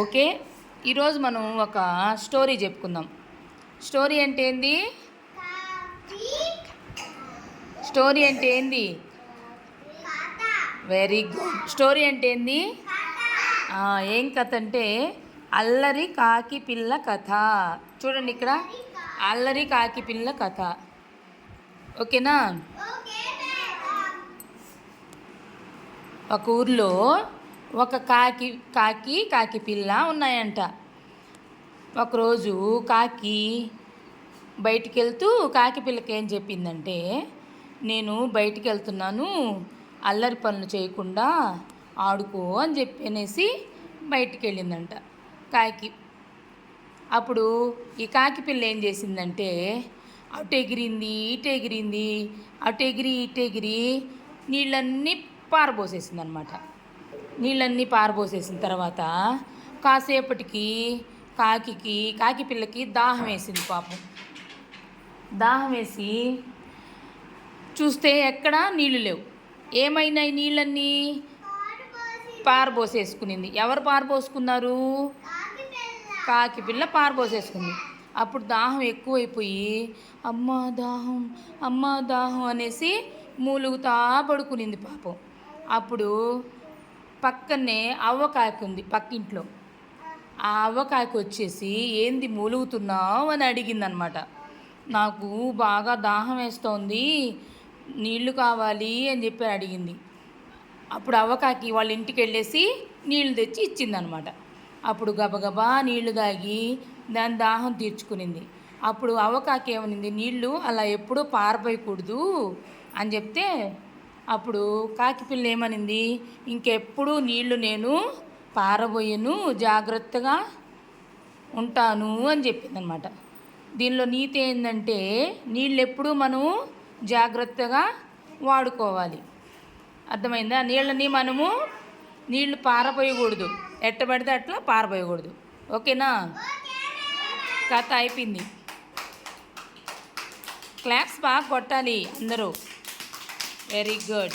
Okay? ఈరోజు మనం ఒక స్టోరీ చెప్పుకుందాం. స్టోరీ అంటే ఏంది? స్టోరీ అంటే ఏంది? Very good. స్టోరీ అంటే ఏంది? ఏం కథ అంటే అల్లరి కాకి పిల్ల కథ. చూడండి ఇక్కడ. అల్లరి కాకి పిల్ల కథ. ఓకేనా? ఒక ఊర్లో ఒక కాకి కాకి కాకి పిల్ల ఉన్నాయంట. ఒకరోజు కాకి బయటికి వెళ్తూ కాకి పిల్లకి ఏం చెప్పిందంటే నేను బయటికి వెళ్తున్నాను అల్లరి పనులు చేయకుండా ఆడుకో అని చెప్పి అనేసి బయటికి వెళ్ళిందంట కాకి. అప్పుడు ఈ కాకి పిల్ల ఏం చేసిందంటే అటు ఎగిరింది ఇటు ఎగిరింది అటు ఎగిరి ఇటు ఎగిరి నీళ్ళన్నీ పారబోసేసింది అనమాట నీళ్ళన్నీ పారబోసేసిన తర్వాత కాసేపటికి కాకి కాకి పిల్లకి దాహం వేసింది పాపం. దాహం వేసి చూస్తే ఎక్కడా నీళ్ళు లేవు. ఏమైనాయి నీళ్ళన్నీ? పారబోసేసుకునింది. ఎవరు పారబోసుకున్నారు? కాకి పిల్ల పారబోసేసుకుంది. అప్పుడు దాహం ఎక్కువైపోయి అమ్మ దాహం అమ్మ దాహం అనేసి మూలుగుతా పడుకునింది పాపం. అప్పుడు పక్కనే అవ్వకాయకు ఉంది పక్కింట్లో. ఆ అవ్వకాయకు వచ్చేసి ఏంది మూలుగుతున్నావు? అని అడిగిందనమాట. నాకు బాగా దాహం వేస్తోంది నీళ్ళు కావాలి అని చెప్పి అడిగింది. అప్పుడు అవ్వకాకి వాళ్ళ ఇంటికి వెళ్ళేసి నీళ్ళు తెచ్చి ఇచ్చిందనమాట. అప్పుడు గబగబా నీళ్ళు తాగి దాని దాహం తీర్చుకునింది. అప్పుడు అవ్వకాకి ఏమనింది నీళ్ళు అలా ఎప్పుడూ పారిపోయకూడదు అని చెప్తే అప్పుడు కాకి పిల్ల ఏమనింది? ఇంకెప్పుడు నీళ్ళు నేను పారబోయను జాగ్రత్తగా ఉంటాను అని చెప్పిందనమాట. దీనిలో నీతి ఏంటంటే నీళ్ళు ఎప్పుడూ మనం జాగ్రత్తగా వాడుకోవాలి. అర్థమైందా? నీళ్ళని మనము నీళ్ళు పారపోయకూడదు ఎట్టబడితే అట్లా పారపోయకూడదు ఓకేనా? కథ అయిపోయింది. క్లాప్స్ బాగా కొట్టాలి అందరూ. Very good